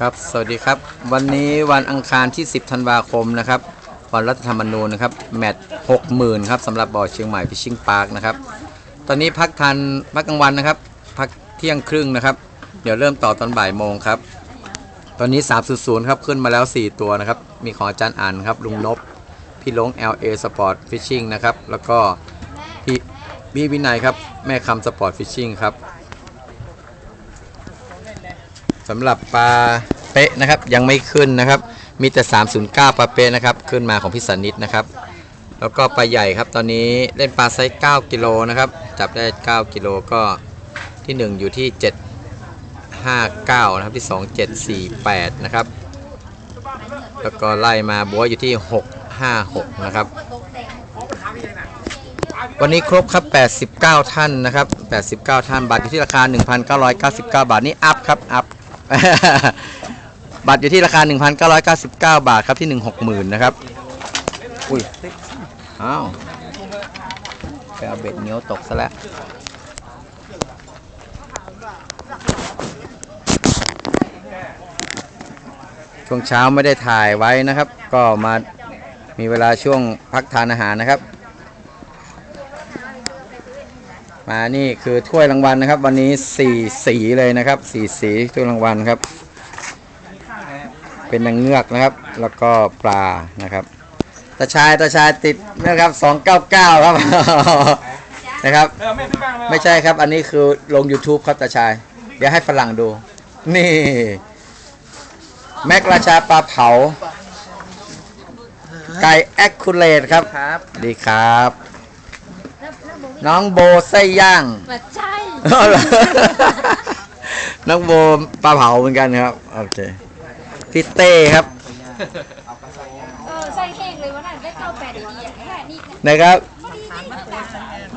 ครับ สวัสดีครับ วันนี้วันอังคารที่ 10 ธันวาคมนะครับ วันรัฐธรรมนูญนะครับ แมตช์60,000ครับสำหรับบ่อเชียงใหม่ฟิชชิงพาร์คนะครับ ตอนนี้พักทานพักกลางวันนะครับ พักเที่ยงครึ่งนะครับ เดี๋ยวเริ่มต่อตอนบ่ายโมงครับ ตอนนี้ 3.0 ครับ ขึ้นมาแล้ว 4 ตัวนะครับ มีของอาจารย์อันครับ ลุงนบ พี่ลง LA Sport Fishing นะครับ แล้วก็พี่พี่วินัยครับ แม่คำสปอร์ตฟิชชิงครับ สำหรับปลาเป๊ะนะครับยังไม่ขึ้นนะครับ มีแต่ 309 ปลาเป๊ะนะครับ ขึ้นมาของพิสันนิดนะครับ แล้วก็ปลาใหญ่ครับ ตอนนี้เล่นปลาไซส์9กิโลนะครับ จับได้ 9กิโลก็ที่ 1 อยู่ที่ 759 นะครับที่ 2 748 นะครับ แล้วก็ไล่มาบัวอยู่ที่ 656 นะครับ วันนี้ครบครับ 89 ท่านนะครับ 89 ท่านบัตรอยู่ที่ราคา 1,999 บาทนี่อัพครับอัพ บัตรอยู่ที่ราคา 1,999 บาทครับที่ 160,000นะครับ อุ้ย อ้าวไปเอาเบ็ดเหนียวตกซะแล้ว ช่วงเช้าไม่ได้ถ่ายไว้นะครับ ก็มามีเวลาช่วงพักทานอาหารนะครับ มานี่คือถ้วยรางวัลนะครับ วันนี้สี่สีเลยนะครับสี่สีถ้วยรางวัลครับ เป็นนางเงือกนะครับ แล้วก็ปลานะครับตาชายตาชายติดนะครับสองเก้าเก้าครับนะครับเออไม่ซื้อบ้างเลยไม่ใช่ครับ อันนี้คือลง YouTube ครับตาชาย เดี๋ยวให้ฝรั่งดู นี่ แม็กราชาปลาเผา ไก่แอคคูเลตครับครับดีครับ น้องโบไส้ย่างมาใช่ อ๋อเหรอ น้องโบปลาเผาเหมือนกันครับ โอเค พี่เต้ครับ เออใส่แห้งเลยวันนั้นได้เก้าแปดดีๆอย่างนี้แหละนี่นะครับ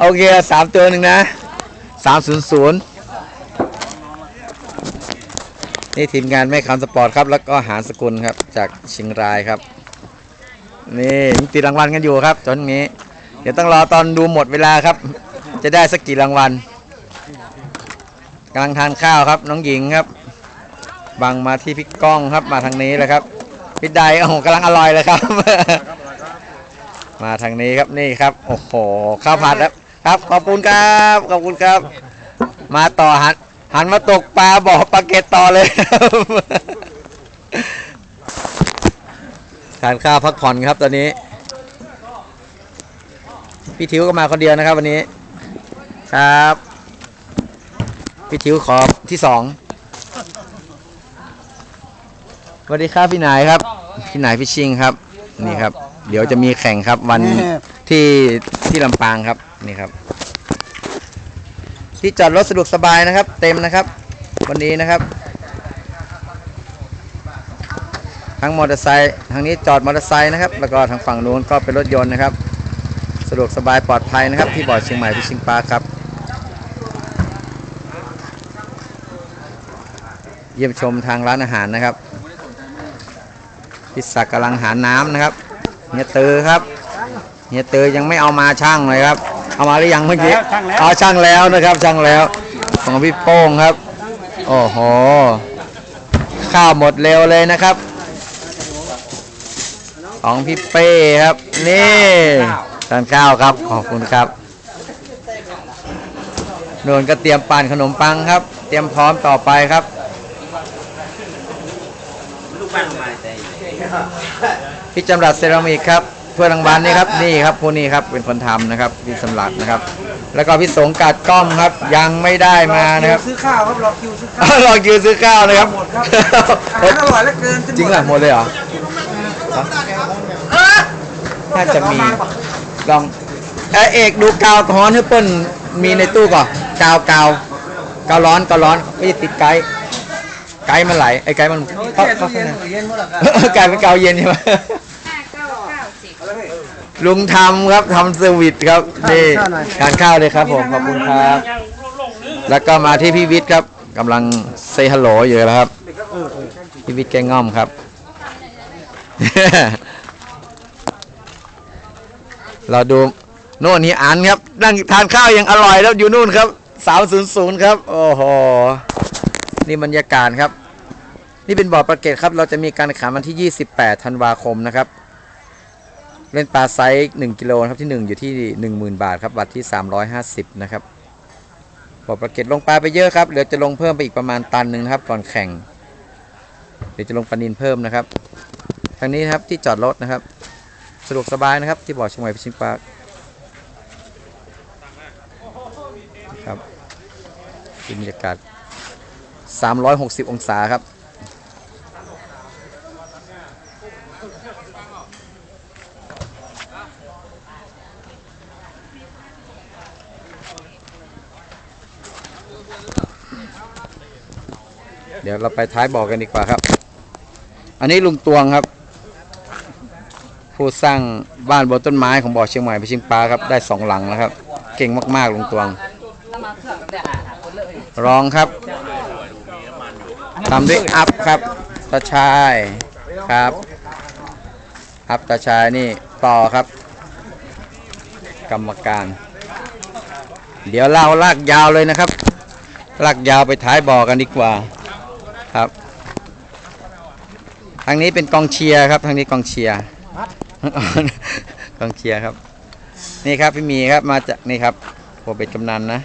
โอเคสามตัวหนึ่งนะสามศูนย์ศูนย์นี่ทีมงานแม่คำสปอร์ตครับ แล้วก็หารสกุลครับ จากเชียงรายครับ นี่มีติดรางวัลกันอยู่ครับตอนนี้ เดี๋ยวต้องรอตอนดูหมดเวลาครับ จะได้สักกี่รางวัลกำลังทานข้าวครับ น้องหญิงครับ บังมาที่พี่ก้องครับ มาทางนี้เลยครับพี่ใดโอ้โหกำลังอร่อยเลยครับ มาทางนี้ครับนี่ครับ โอ้โหข้าวผัดครับครับ ขอบคุณครับขอบคุณครับ มาต่อหันหันมาตกปลาบ่อปลาเกตต่อเลยทานข้าวพักผ่อนครับตอนนี้ พี่ทิวก็มาคนเดียวนะครับวันนี้ ครับพี่ทิวขอที่สองสวัสดีครับพี่นายครับ พี่นายฟิชชิงครับ นี่ครับ เดี๋ยวจะมีแข่งครับวันที่ที่ลำปางครับนี่ครับ ที่จอดรถสะดวกสบายนะครับ เต็มนะครับ วันนี้นะครับ ทั้งมอเตอร์ไซค์ทางนี้จอดมอเตอร์ไซค์นะครับ แล้วก็ทางฝั่งนู้นก็เป็นรถยนต์นะครับ สะดวกสบายปลอดภัยนะครับ ที่บ่อเชียงใหม่ฟิชชิงพาร์คครับ เยี่ยมชมทางร้านอาหารนะครับ พิศักดิ์กำลังหาน้ำนะครับเฮียตือครับเฮียตือยังไม่เอามาช่างเลยครับ เอามาหรือยังเมื่อกี้เอาช่างแล้วนะครับช่างแล้วของพี่โป้งครับโอ้โหข้าวหมดเร็วเลยนะครับ ของพี่เป้ครับ นี่ทานข้าวครับขอบคุณครับนวนก็เตรียมปั่นขนมปังครับ เตรียมพร้อมต่อไปครับ พี่จำรัดเซรามิกครับถ้วยรางวัลนี่ครับนี่ครับผู้นี้ครับเป็นคนทำนะครับพี่สำรัดนะครับ แล้วก็พี่สงกัดกล้องครับยังไม่ได้มานะครับซื้อข้าวครับรอคิวซื้อข้าวอ้าวรอคิวซื้อข้าวนะครับหมดครับอาหารอร่อยเหลือเกินจริงเหรอหมดเลยเหรอน่าจะมีลองเอยเอกดูกาวฮ้อนให้เปิ้ลมีในตู้ก่อนกาวกาวกาวร้อนกาวร้อนไม่ใช่ติดไกด์ ไกด์มันไหลไอ้ไกด์มันเข้าเข้าเย็เข้านข้างในเย็นหมดแล้วครับกลายเป็นกาวเย็นใช่ไหมห้าเก้าเก้าสิบลุงทำครับทำเซอร์วิสครับนี่ทานข้าวเลยครับผมขอบคุณครับ แล้วก็มาที่พี่วิทย์ครับกำลังเซฮัลโหลอยู่แล้วครับพี่วิทย์แกงง่อมครับเราดูโน่นนี่อันครับนั่งทานข้าวยังอร่อยแล้วอยู่นู่นครับสาวศูนย์ศูนย์ครับ โอ้โห นี่บรรยากาศครับ นี่เป็นบ่อประเกตครับ เราจะมีการขันวันที่ 28 ธันวาคมนะครับ เล่นปลาไซส์1กิโลครับที่ 1 อยู่ที่ 10,000 บาทครับบัตรที่ 350 นะครับบ่อประเกตลงปลาไปเยอะครับเหลือจะลงเพิ่มไปอีกประมาณตันหนึ่งครับก่อนแข่งเดี๋ยวจะลงปลานินเพิ่มนะครับ ทางนี้นครับที่จอดรถนะครับ สะดวกสบายนะครับที่บ่อเชียงใหม่พิชิงปาร์คครับบรรยากาศ 360 องศาครับ เดี๋ยวเราไปท้ายบ่อกันดีกว่าครับ อันนี้ลุงตวงครับ ผู้สร้างบ้านบนต้นไม้ของบ่อเชียงใหม่ไปชิงปลาครับ ได้สองหลังแล้วครับ เก่งมาก ๆลุงตวงรองครับ ตามด้วยอัพครับตาชายครับอัพตาชายนี่ต่อครับ กรรมการ เดี๋ยวเราลากยาวเลยนะครับ ลากยาวไปท้ายบ่อกันดีกว่าครับทางนี้เป็นกองเชียร์ครับทางนี้กองเชียร์กองเชียร์ครับ นี่ครับพี่มีครับมาจากนี่ครับโปรเป็นกำนันนะ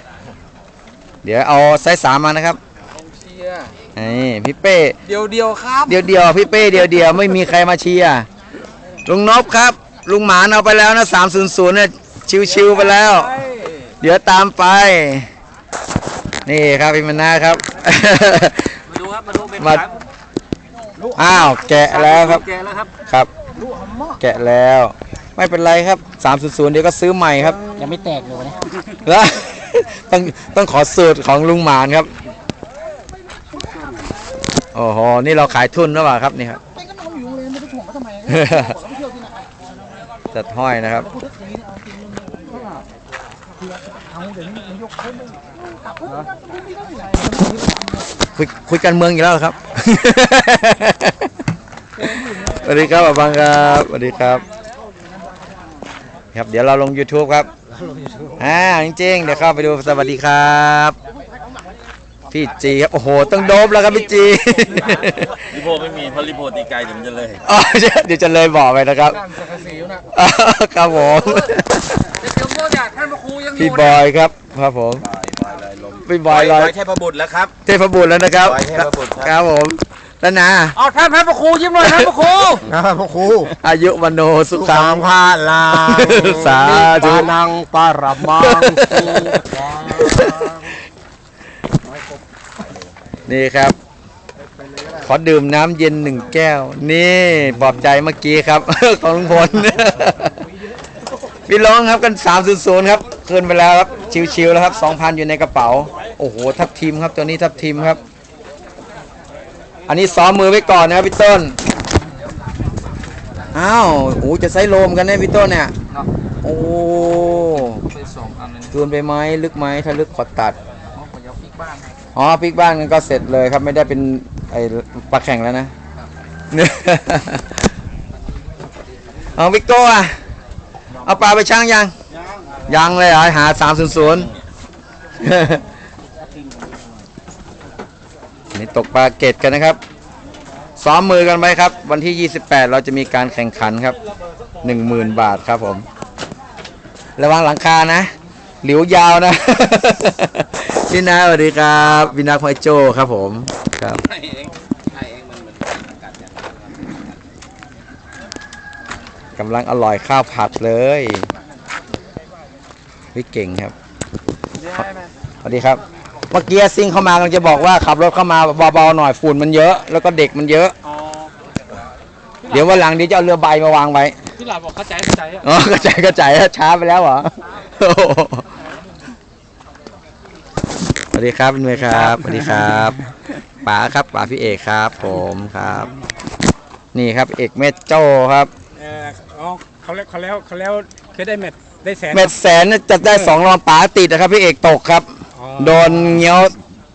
เดี๋ยวเอาไซส์สามมานะครับเชียร์ นี่พี่เป้ เดียวเดียวๆครับ เดียวเดียวๆพี่เป้เดียวเดียวๆไม่มีใครมาเชียร์ลุงนบครับ ลุงหมานเอาไปแล้วนะสามศูนย์ศูนย์เนี่ยชิวๆไปแล้ว เดี๋ยวตามไป นี่ครับพี่มนาครับ มาดูครับมาดูเป็นมาอ้าวแกะแล้วครับแกะแล้วครับครับ แกะแล้ว ไม่เป็นไรครับ300เดี๋ยวก็ซื้อใหม่ครับยังไม่แตกเลยวันนี้แล้วต้องต้องขอสูตรของลุงหมานครับ โอ้โหนี่เราขายทุนหรือเปล่าครับนี่ครับเป็นก็นอนอยู่เลยไม่ไปถ่วงเขาทำไมบอกแล้วไปเที่ยวที่ไหนจัดห้อยนะครับพูดทักทีนี่เอาจริงมันก็เอาเดี๋ยวนี้มันยกขึ้นกลับเพิ่มกันไม่ได้ไหนคุยคุยการเมืองอีกแล้วเหรอครับสวัสดีครับอาบังครับสวัสดีครับ ครับเดี๋ยวเราลง YouTube ครับอ่าจริงๆเดี๋ยวเข้าไปดูสวัสดีครับ พี่จีครับโอ้โหต้องโดบแล้วครับพี่จีลิโพไม่มีเพราะลิโพตีไกลเดี๋ยวมันจะเลยอ๋อเดี๋ยวจะเลยบอกไปนะครับนั่นสักกะสีอยู่นะอ๋อครับผมเดี๋ยวโมจากท่านพระครูยังอพี่ยู่บอยครับครับผมบายบายลอยลมพี่บอยลอยเทพบุตรแล้วครับเทพบุตรแล้วนะครับบอยเทพบุตรครับครับผมแล้วนะเอาท่านพระครูยิ้มหน่อยท่านพระครูนะครับพ่อครู อายุวันโนสุขัสางมพาลางสาธุปานังปารมังสุขัง นี่ครับ ขอดื่มน้ำเย็นหนึ่งแก้ว นี่ปลอบใจเมื่อกี้ครับ ของลุงพลพี่ร้องครับกัน 300 ครับคืนไปแล้วครับ ชิวๆแล้วครับ 2,000 อยู่ในกระเป๋า โอ้โห ทับทีมครับตัวนี้ทับทีมครับ อันนี้ซ้อมมือไว้ก่อนนะครับพี่ต้น อ้าวโอ้จะไซส์โลมกันเนี่ยพี่ต้นเนี่ย โอ้ไปสองอันเลยเกินไปไหมลึกไหมถ้าลึกขอตัดเขาขอยับอีกบ้านให้ อ๋อพลิกบ้านกันก็เสร็จเลยครับ ไม่ได้เป็นไอ้ปลาแข่งแล้วนะเนี่ยเอาวิกโก้อะเอาปลาไปช่างยัง ยังเลยเหรอหาสามศูนย์ศูนย์นี่ตกปลาเกตกันนะครับ ซ้อมมือกันไว้ครับ วันที่ 28 เราจะมีการแข่งขันครับ 10,000 บาทครับผม ระวังหลังคานะ หลิวยาวนะพี่นาสวัสดีครับพี่นาพอยโจครับผมครับกำลังอร่อยข้าวผัดเลยพี่เก่งครับสวัสดีครับ เมื่อกี้ซิ่งเข้ามากำลังจะบอกว่าขับรถเข้ามาเบาๆหน่อยฝุ่นมันเยอะ แล้วก็เด็กมันเยอะเดี๋ยววันหลังเดี๋ยวจะเอาเรือใบมาวางไว้ที่หลานบอกเข้าใจเข้าใจอะอ๋อกระจายกระจายช้าไปแล้วเหรอโอ้โหส วัสดีครับเป็นเมย์ครับสวัสดีครับป๋าครับป๋าพี่เอกครับ ผมครับ นี่ครับเอกเมธโจ้ครับเอออ๋อเขาแล้วเขาแล้วเขาแล้วเคยได้เม็ดได้แสนเม็ดแสนน่ะจะได้สองรองป๋าติดนะครับ พี่เอกตกครับอ๋อโดนเงี้ยว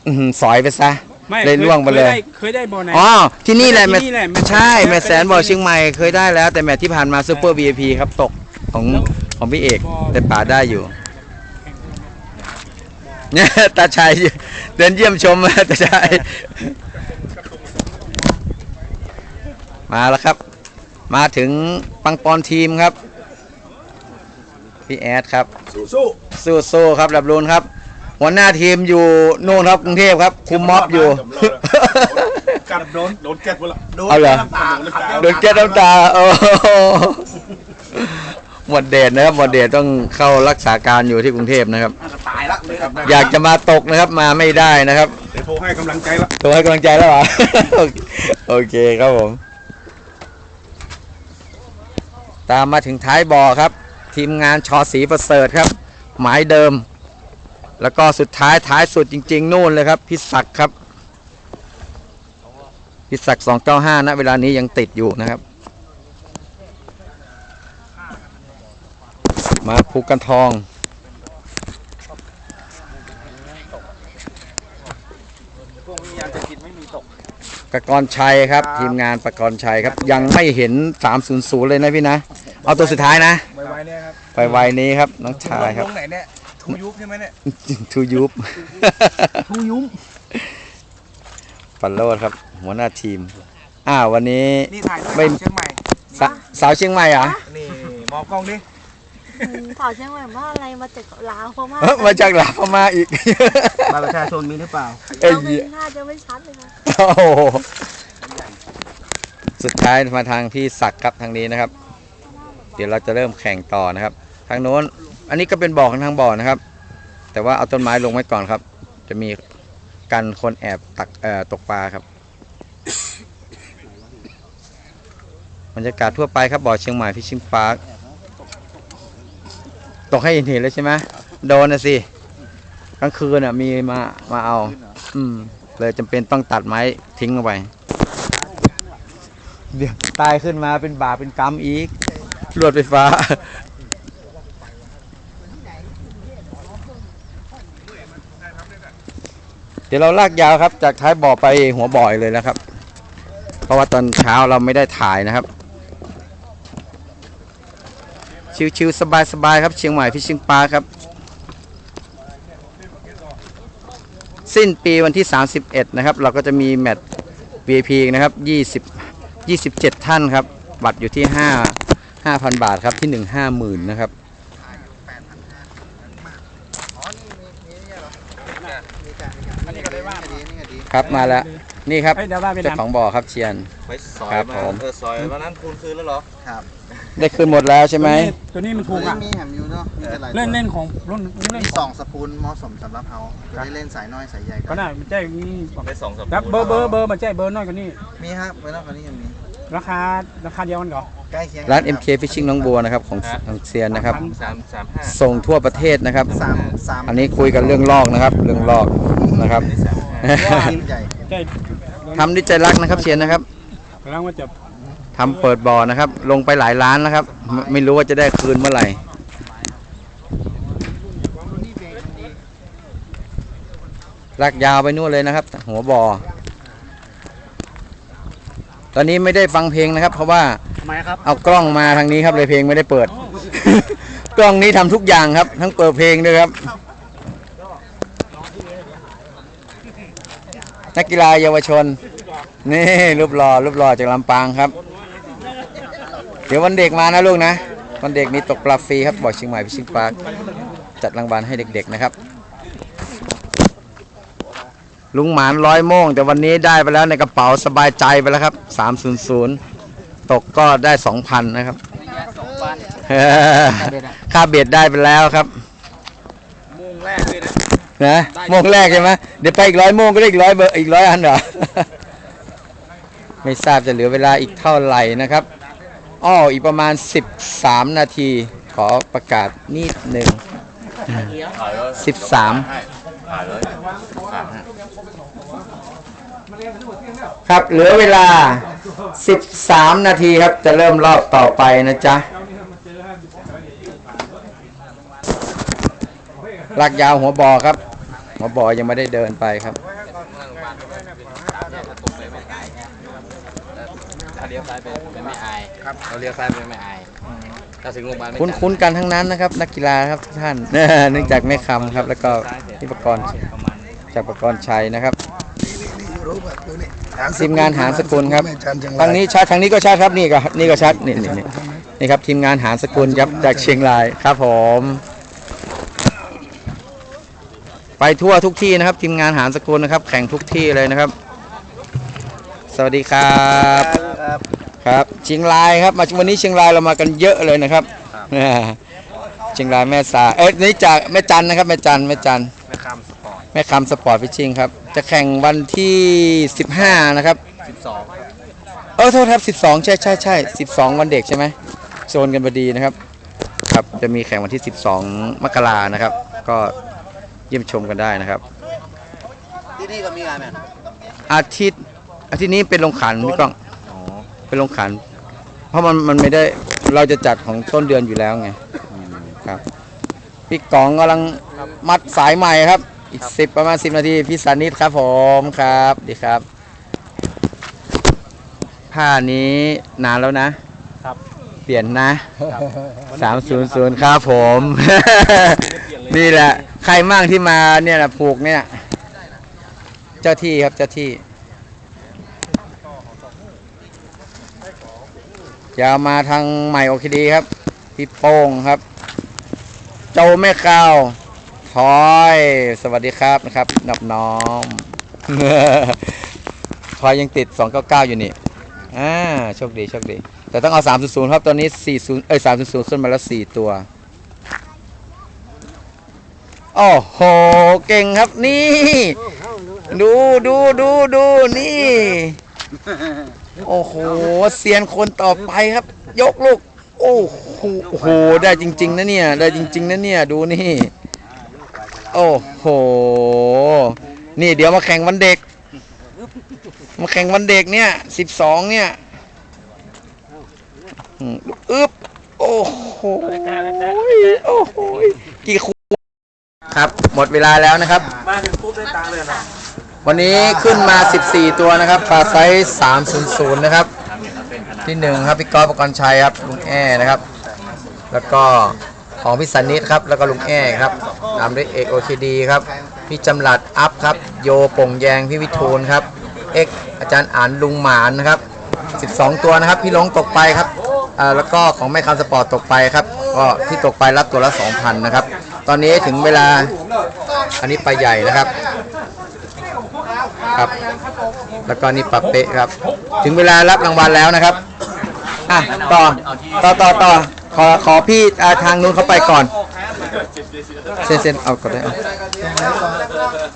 อื้อหือสอยไปซะไม่เลยล่วงไปเลยคด้เคยได้บอลไหนอ๋อที่นี่แหละที่แมตนี่แหละแมตช์ใช่แมแมตตช์แสนบอกเชียงใหม่เคยได้แล้วแต่แมตที่ผ่านมาซูเปอร์ VIP ครับตกของของพี่เอกแต่ป๋าได้อยู่ เนี่ยตาชัยเดินเยี่ยมชมตาชัยมาแล้วครับ มาถึงปังปอนทีมครับ พี่แอดครับ สู้สู้ครับดับรูนครับ หัวหน้าทีมอยู่นู่นครับกรุงเทพครับ คุมม็อบอยู่ กัดโดนโดนแก๊สหมดละโดนเอาเหรอ น้ำตาโดนแก้น้ำตาโอ้โหหมวดเดชนะครับหมวดเดชต้องเข้ารักษาการอยู่ที่กรุงเทพนะครับตายละเลย ครับอยากจะมาตกนะครับมาไม่ได้นะครับเดี๋ยวโทรให้กำลังใจละโทรให้กำลังใจแล้วเหรอ โอเคครับผม ตามมาถึงท้ายบ่อครับ ทีมงานชอสีประเสริฐครับ หมายเดิม แล้วก็สุดท้ายท้ายสุดจริง ๆ นู่นเลยครับพิศักดิ์ครับพิศักดิ์295นะเวลานี้ยังติดอยู่นะครับ มาภูกันทอง พวกมียาจะกินไม่มีตก ประกรณ์ชัยครับ ทีมงานประกรณ์ชัยครับ ยังไม่เห็น 300 เลยนะพี่นะ เอาตัวสุดท้ายนะ ไวๆเนี่ยครับไปไวนี้ครับน้องชายครับ ลงไหนเนี่ยทูยุบใช่ไหมเนี่ยทูยุบทูยุ้มปันโรดครับ หัวหน้าทีมอ้าววันนี้นี่ถ่ายด้วยไม่เชียงใหม่สาสาวเชียงใหม่เหรอนี่มองกล้องดิ สาวเชียงใหม่ว่าอะไรมาจากลาวเพราะว่าเอ้อมาจากหลาวพม่าอีก บัตรประชาชนมีหรือเปล่าเอ้ยเราไม่น่าจะไม่ชัดเลยนะโอ้โหสุดท้ายมาทางพี่ศักดิ์ครับทางนี้นะครับ เดี๋ยวเราจะเริ่มแข่งต่อนะครับ ทางโน้น อันนี้ก็เป็นบ่อของทางบ่อนะครับ แต่ว่าเอาต้นไม้ลงไว้ก่อนครับ จะมีกันคนแอบตักเอ่อตกปลาครับบรรยากาศทั่วไปครับบ่อเชียงใหม่ฟิชชิงพาร์ค ตกให้เห็นเห็นเลยใช่ไหมโดนนะสิกลางคืนอะมีมามาเอา อืม เลยจำเป็นต้องตัดไม้ทิ้งเอาไปเดี๋ยวตายขึ้นมาเป็นบาปเป็นกรรมอีกลวดไฟฟ้าเดี๋ยวเราลากยาวครับ จากท้ายบ่อไปหัวบ่อยเลยนะครับ เพราะว่าตอนเช้าเราไม่ได้ถ่ายนะครับ ชิวๆสบายๆครับ เชียงใหม่ฟิชชิงปาครับ สิ้นปีวันที่ 31 นะครับ เราก็จะมีแมตช์ VIP นะครับ 20 27 ท่านครับ บัตรอยู่ที่ 5 5,000 บาทครับ ที่1 50,000นะครับครับมาแล้ว นี่ครับเฮ้ยเดี๋ยวว่าไปเจ้าน้ำ ของบ่อครับเชียน ไปซอยครับมาผม เออซอยวันนั้นคูณคืนแล้วเหรอได้คืนหมดแล้วใช่ไหม ตัวนี้มันถูกอะ มีแหมอยู่เนาะมีแต่หลายเล่นเล่นของรุ่นเล่นมีขสอองงสปูนเหมาะสมสำหรับเขาจะได้เล่นสายน้อยสายใหญ่ก็ก็น่ามันใช่ได้สองสามครับเบอร์เบอร์เบอร์มันใช่เบอร์น้อยกว่านี้ มีครับไว้นอกกว่านี้ยังมีราคาราคาเดียวกันเหรอใกล้เคียงร้าน MK Fishing น้องบัวนะครับของของเซียนนะครับ สามสามห้าส่งทั่วประเทศนะครับ สามสามอันนี้คุยกันเรื่องลอกนะครับ เรื่องลอกนะครับทีมใหญ่ ใช่ ทำด้วยใจรักนะครับเชียนนะครับกำลังว่าจะทำเปิดบ่อนะครับ ลงไปหลายล้านนะครับไม่ไม่รู้ว่าจะได้คืนเมื่อไหร่ลากยาวไปนู่นเลยนะครับ หัวบ่อ ตอนนี้ไม่ได้ฟังเพลงนะครับ เพราะว่าทำไมครับเอากล้องมาทางนี้ครับเลยเพลงไม่ได้เปิด กล้องนี้ทำทุกอย่างครับ ทั้งเปิดเพลงด้วยครับ นักกีฬาเยาวชน นี่รูปหล่อรูปหล่อจากลำปางครับ เดี๋ยววันเด็กมานะลูกนะ วันเด็กมีตกปลาฟรีครับบอกเชียงใหม่พิชิงปาร์คจัดรางวัลให้เด็กๆนะครับ ลุงหมานร้อยโมง แต่วันนี้ได้ไปแล้วในกระเป๋าสบายใจไปแล้วครับ 300 ตกก็ได้ 2,000 นะครับค่าเบ็ดได้ไปแล้วครับโมงแรกเลยนะ นะโมงแรกใช่ไหมเดี๋ยวไปอีกร้อยโมงก็ได้อีกร้อยเบอร์อีกร้อยอันเหรอ ไม่ทราบจะเหลือเวลาอีกเท่าไหร่นะครับอ้ออีกประมาณ 13 นาที ขอประกาศนิดหนึ่งถ่ายแล้ว13ถ่ายเลยถ่ายให้ครับเหลือเวลา 13 นาทีครับจะเริ่มรอบต่อไปนะจ๊ะ ลากยาวหัวบอครับ หัวบอยังไม่ได้เดินไปครับถ้าเลี้ยวซ้ายไปไม่อายครับเราเลี้ยวซ้ายไปไม่อายถ้าถึงโรงพยาบาลไม่คุ้นๆกันทั้งนั้นนะครับ นักกีฬาครับทุกท่านเนื่องจากแม่คำครับ แล้วก็พี่ประกรณ์ประมาณจากประกรณ์ชัยนะครับทีมงานหารสกุลครับแม่จันทร์เชียงทางรายนี้ชัดทางนี้ก็ชัดครับนี่ก็นี่ก็ชัดนี่นี่นี่นี่ครับทีมงานหารสกุลครับจากเชียงรายครับผม ไปทั่วทุกที่นะครับทีมงานหารสกุลนะครับ แข่งทุกที่เลยนะครับ สวัสดีครับครับเชียงรายครับมาวันนี้เชียงรายเรามากันเยอะเลยนะครับอ่าเชียงรายแม่สาเอ๊ะนี่จากแม่จันนะครับ แม่จันแม่จันแม่คำสปอร์ตแม่คำสปอร์ตฟิชชิงครับ จะแข่งวันที่ 15 นะครับ 12 เออโทษครับ 12 ใช่ใช่ใช่12 วันเด็กใช่ไหมโซนกันพอดีนะครับ ครับจะมีแข่งวันที่ 12 มกรานะครับ ก็ เยี่ยมชมกันได้นะครับ ที่นี่ก็มีงานไหมอาทิตย์อาทิตย์นี้เป็นลงขันพี่ก้องเป็นลงขัน เพราะมันมันไม่ได้เราจะจัดของต้นเดือนอยู่แล้วไงครับพี่กองกำลังมัดสายใหม่ครับ อีกสิบประมาณสิบนาทีพี่สานิทครับผมครับดีครับ ผ้านี้นานแล้วนะครับเปลี่ยนนะสามศูนย์ศูนย์ครับผม นี่แหละ ใครมั่งที่มาเนี่ยนะผูกเนี่ย เจ้าที่ครับเจ้าที่ยาวมาทางใหม่โอเคดีครับพี่โป้งครับโจแม่ข้าวทอย สวัสดีครับนะครับนอบน้อมทอยยังติด 299 อยู่นี่อ่าโชคดีโชคดี แต่ต้องเอา 300 ครับ ตอนนี้ 40 เอ้ย 300 ขึ้นมาแล้ว 4 ตัว โอ้โห เก่งครับนี่ ดูดูดูดูนี่ โอ้โหเซียนคนต่อไปครับ ยกลูก โอ้โหโอ้โห ได้จริง ๆ นะเนี่ย ได้จริง ๆ นะเนี่ย ดูนี่ โอ้โห นี่เดี๋ยวมาแข่งวันเด็ก มาแข่งวันเด็กเนี่ยสิบสองเนี่ยอืมอึ๊บโอ้โห โอ้โห กี่คู ครับ หมดเวลาแล้วนะครับ มาถึงปุ๊บได้ตังค์เลยนะวันนี้ขึ้นมา 14 ตัวนะครับปลาไซส์300 นะครับ ที่หนึ่งครับพี่ก้อยประกรณ์ชัยครับลุงแอ้นะครับ แล้วก็ของพี่สันนิดครับ แล้วก็ลุงแอ้ครับตามด้วยเอกโอเคดีครับ พี่จำหลัดอัพครับ โยโป่งแยง พี่วิทูลครับ เอกอาจารย์อ่านลุงหมานนะครับ 12 ตัวนะครับ พี่หลงตกไปครับอ่าแล้วก็ของแม่คำสปอร์ตตกไปครับ ก็ที่ตกไปรับตัวละ 2,000 นะครับ ตอนนี้ถึงเวลา อันนี้ปลาใหญ่นะครับ ครับ แล้วก็นี่ปรับเป๊ะครับ ถึงเวลารับรางวัลแล้วนะครับ อะต่อต่อต่อต่อขอขอพี่อ่าทางนู้นเขาไปก่อน เซ็นเซ็นเอาก่อนได้เอา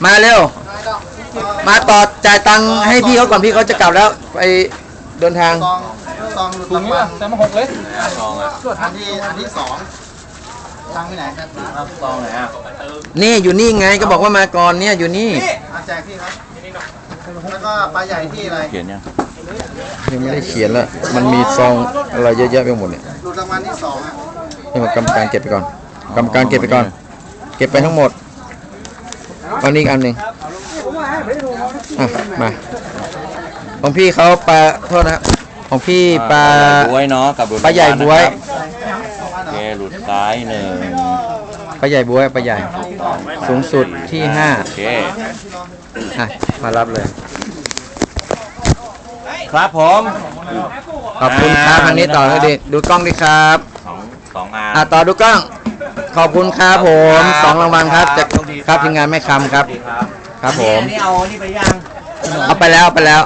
มาเร็ว มาต่อจ่ายตังค์ให้พี่เขาก่อนพี่เขาจะกลับแล้ว ไปเดินทางซองซองหลุดถุรางงนี้วัลแต่มาหกเลยอันที่อันที่สอง ตังค์ที่ไหนครับซองไหนอะนี่อยู่นี่ไงก็บอกว่ามาก่อนเนี่ยอยู่นี่อาแจกพี่ครับแล้วก็ปลาใหญ่ที่อะไรเขียนยังยังไม่ได้เขียนแล้วมันมีซองอะไรเยอะแยะไปหมดเนี่ยหลุดรางวัลที่สองอะนี่ผมกรรมการเก็บไปก่อนกรรมการเก็บไปก่อน เก็บไปทั้งหมดเอานี่อีกอันหนึ่งอะมาของพี่เขาปลาโทษนะครับของพี่ปลาบวยเนาะกับหลุดปลาใหญ่บวยโอเคหลุด ซ้ายหนึ่งปลาใหญ่บวยปลาใหญ่ สูงสุดที่ห้าโอเค อะ มารับเลย ครับผม ขอบคุณครับทางนี้ต่อเลยดิดูกล้องดิครับ สองสองอาอะต่อดูกล้อง ขอบคุณครับผมสองรางวัลครับจากครับทีมงานแม่คำครับ ครับผม นี่เอานี่ไปยัง เอาไปแล้วเอาไปแล้ว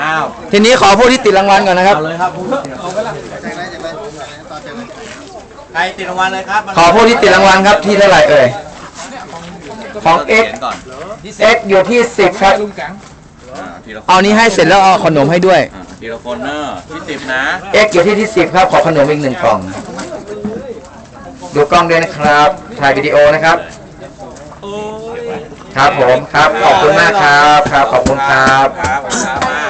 อ้าว ทีนี้ขอผู้ที่ติดรางวัลก่อนนะครับ เอาเลยครับแจกอะไรแจกอะไรต่อแจกอะไร ใค รติดรางวัลเลยครับขอผู้ที่ติดรางวัลครับที่เท่าไหร่เอ่ย ของ X เขียนก่อน X อยู่ที่10ครับลุงจังอ่าทีละคนเอานี้ให้เสร็จแล้วเอาขนมให้ด้วย อ่าทีละคนเนอะที่สิบนะ X อยู่ที่ที่10ครับ ขอขนมอีกหนึ่งกล่อง ดูกล้องด้วยนะครับ ถ่ายวิดีโอนะครับ ครับผมครับ ขอบคุณมากครับครับ ขอบคุณครับ ครับครับมา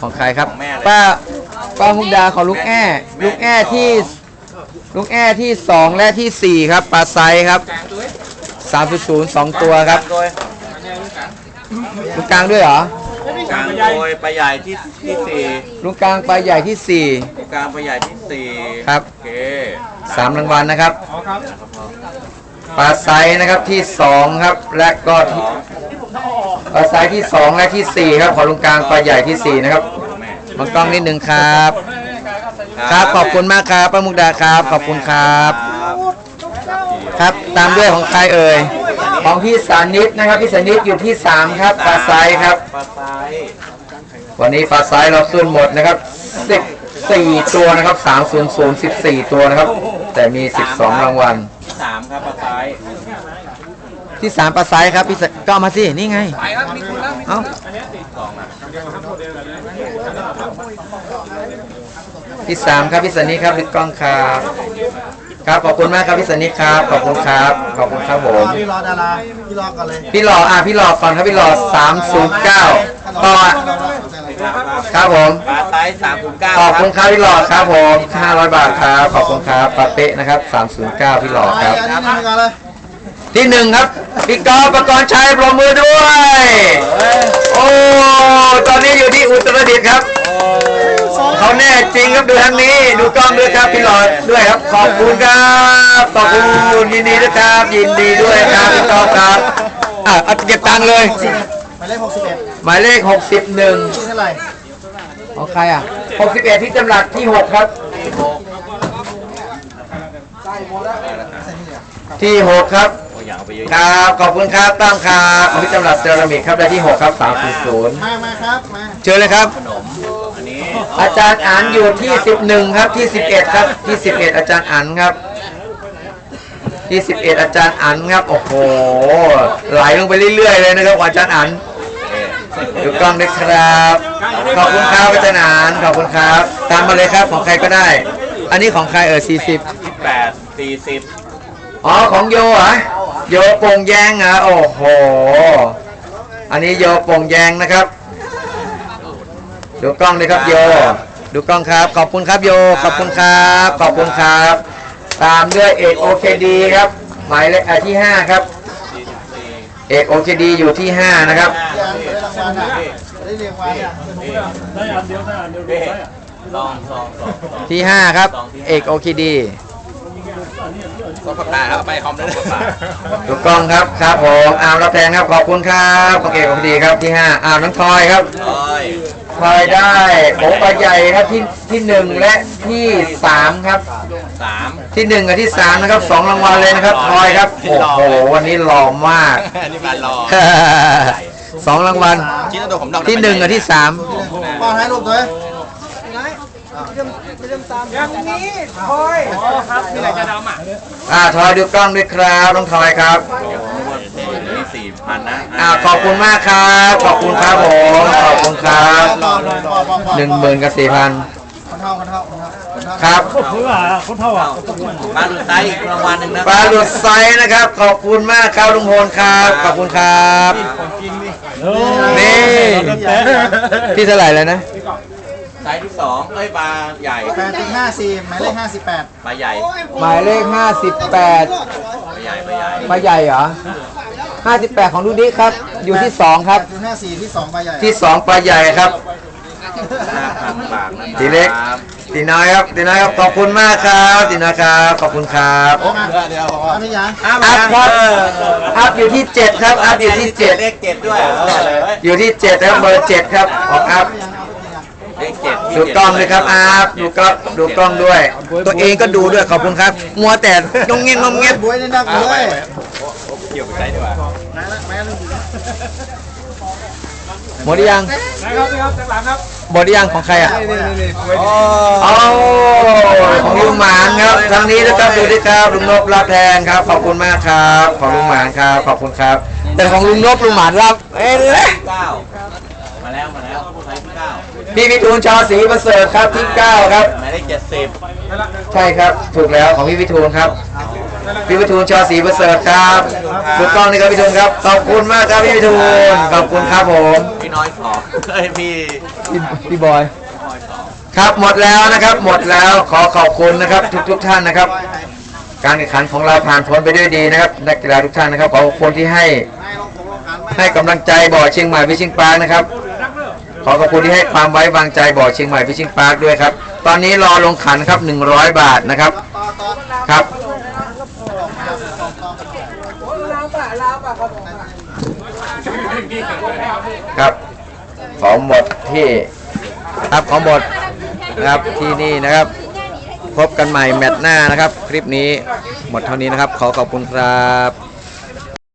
ของใครครับ ของแม่เลย ป้า ป้ามุกดาของลุงแอ้ลุงแอ้ที่ ลุงแอ้ที่สองและที่สี่ครับปลาไซครับสามศูนย์สองตัวครับ โดยลุงกลางด้วยเหรอ กลางโดยปลาใหญ่ที่ที่สี่ลุงกลางปลาใหญ่ที่สี่ กลางปลาใหญ่ที่สี่ครับ โอเคสามรางวัลนะครับ ปลาไซส์นะครับที่สองครับ และก็ที่ปลาไซส์ที่สองและที่สี่ครับ ขอลุงกลางปลาใหญ่ที่สี่นะครับมากล้องนิดนึงครับ ครับ ขอบคุณมากครับป้ามุกดาครับ ขอบคุณครับ ครับตามด้วยของใครเอ่ยของพี่สานิตนะครับพี่สานิตอยู่ที่สามครับปลาไซส์ครับ ปลาไซส์วันนี้ปลาไซส์เราขึ้นหมดนะครับ14ตัวนะครับ300 14ตัวนะครับ แต่มี12รางวัลที่สามครับปลาไซส์ที่3ปลาไซส์ครับพี่สก็เอามาสินี่ไงเอ้า ที่สามครับพี่สันนิครับพี่ก้องครับครับขอบคุณมากครับพี่สันนิครับขอบคุณครับขอบคุณครับผม พี่รอดาราพี่รอก่อนเลยพี่หล่ออะพี่หล่อก่อนครับพี่หล่อ309ต่ออะครับผมปลาไซส์สามถึงเก้าขอบคุณครับพี่หลอดครับผม500บาทครับขอบคุณครับปาเป๊ะนะครับ309พี่หลอดครับ อันนี้หนึ่งก่อนเลยที่หนึ่งครับพี่กอล์ฟประกรณ์ชัยปรบมือด้วย โอ้ตอนนี้อยู่ที่อุตรดิตถ์ครับ เขาแน่จริงครับดูทางนี้ ดูกล้องด้วยครับพี่หลอดด้วยครับขอบคุณครับขอบคุณยินดีด้วยครับ ยินดีด้วยครับพี่กอล์ฟครับอะเอาเก็บตังค์เลยหมายเลขหกสิบเอ็ดหมายเลข61ที่เท่าไหร่ของใครอะ61ที่จำหลักที่6ครับที่6ครับโอ้ยอย่างเอาไปเยอะครับขอบคุณครับตั้มครับของพี่จำหลักเซรามิกครับได้ที่6ครับ300มามาครับมาเชิญเลยครับอันนี้ อาจารย์อันอยู่ที่11ครับที่11ครับที่11อาจารย์อันครับ ที่11อาจารย์อันครับโอ้โหไหลลงไปเรื่อยๆเลยนะครับอาจารย์อันดูกล้องด้วยครับ ขอบคุณครับอาจารย์อันขอบคุณครับ ตามมาเลยครับของใครก็ได้ อันนี้ของใครเออ40ยี่แปดสี่สิบอ๋อของโยเหรอโยโป่งแยงเหรอโอ้โหอันนี้โยโป่งแยงนะครับ ดูกล้องเลยครับโย ดูกล้องครับ ขอบคุณครับโย ขอบคุณครับ ขอบคุณครับ ตามด้วยเอกโอเคดีครับ หมายเลขอะที่5ครับ เอกโอเคดีอยู่ที่5นะครับ ได้เรียงวันอะสองสองสองสองที่5ครับ เอกโอเคดีก็ประกาศครับไปคอมได้เลยดูกล้องครับครับผมอามรับแทนครับขอบคุณครับของเอกโอเคดีครับที่5อามน้องทอยครับร้อย ทอยได้โอ้ปลาใหญ่ครับที่ที่หนึ่งและที่สามครับ สามที่หนึ่งกับที่สามนะครับสองรางวัลเลยนะครับทอยครับ โอ้โหวันนี้หล่อมาก อันนี้การรอสองรางวัลชิ้นตัวผมดอกที่หนึ่งกับที่สามป้อนให้รูปด้วยอ่าทอยดูกล้องด้วยครับน้องทอยครับ นี่สี่พันนะอ่าขอบคุณมากครับ ขอบคุณครับผม ขอบคุณครับป้อนป้อนป้อนป้อนหนึ่งหมื่นกับสี่พันคนเท่าคนเท่าคนเท่าคนเท่าครับปลาดุกไซส์อีกรางวัลหนึ่งนะปลาหลุดไซส์นะครับ ขอบคุณมากครับลุงพลครับ ขอบคุณครับนี่ที่เท่าไหร่แล้วนะไซส์ที่สองเอ้ยปลาใหญ่แปดจุดห้าสี่หมายเลขห้าสิบแปดปลาใหญ่ หมายเลข58ปลาใหญ่ปลาใหญ่ปลาใหญ่เหรอ 58 ของดูดิครับ อยู่ที่ 2 ครับ จุดห้าสี่ที่สองใบใหญ่ที่2ปลาใหญ่ครับ ห้าพันบาทนะครับตีเล็ก ตีน้อยครับตีน้อยครับขอบคุณมากครับตีน้อยครับขอบคุณครับโอ้มาเดี๋ยวอันนี้ยังอ้าวอัพครับอัพอยู่ที่ 7 ครับอัพอยู่ที่เลขเจ็ดด้วยเออ7อยู่ที่ 7 ครับเบอร์ 7 ครับของอัพ เลขเจ็ดดูกล้องเลยครับอัพดูกล้องดูกล้องด้วย ตัวเองก็ดูด้วยขอบคุณครับ มัวแต่งงเงี้ยงงเงี้ยบวยนี่นักเลยเกี่ยวกับใจดีกว่าไหนละแม่ลูกหมดหรือยังนะครับนี่ครับจากหลังครับหมดหรือยังของใครอะเอาของลุงหมานครับทางนี้นะครับดูดิครับลุงนบรับแทนครับ ขอบคุณมากครับ ของลุงหมานครับขอบคุณครับ แต่ของลุงนบลุงหมานรับเอ้ยเก้ามาแล้วมาแล้วไซส์ที่เก้าพี่วิทูลชาวศรีประเสริฐครับที่9ครับหมายเลขเจ็ดสิบใช่ครับถูกแล้วของพี่วิทูลครับ พี่วิทูลชาวศรีประเสริฐครับถูกต้องนี่ครับพี่วิทูลครับ ขอบคุณมากครับพี่วิทูลขอบคุณครับผมพี่น้อยสองเอ้ยพี่พี่พี่บอยครับหมดแล้วนะครับ หมดแล้วขอขอบคุณนะครับ ทุกทุกๆท่านนะครับ การแข่งขันของเราผ่านพ้นไปด้วยดีนะครับ นักกีฬาทุกท่านนะครับขอขอบคุณที่ให้ให้กำลังใจบ่อเชียงใหม่ฟิชชิงพาร์คนะครับ ขอขอบคุณที่ให้ความไว้วางใจบ่อเชียงใหม่ฟิชชิงพาร์คด้วยครับ ตอนนี้รอลงขันครับ 100 บาทนะครับต่อต่อครับ ต่อต่อ ครับ ของหมดที่ครับของหมดนะครับที่นี่นะครับ พบกันใหม่แมตช์หน้านะครับ คลิปนี้หมดเท่านี้นะครับ ขอขอบคุณครับ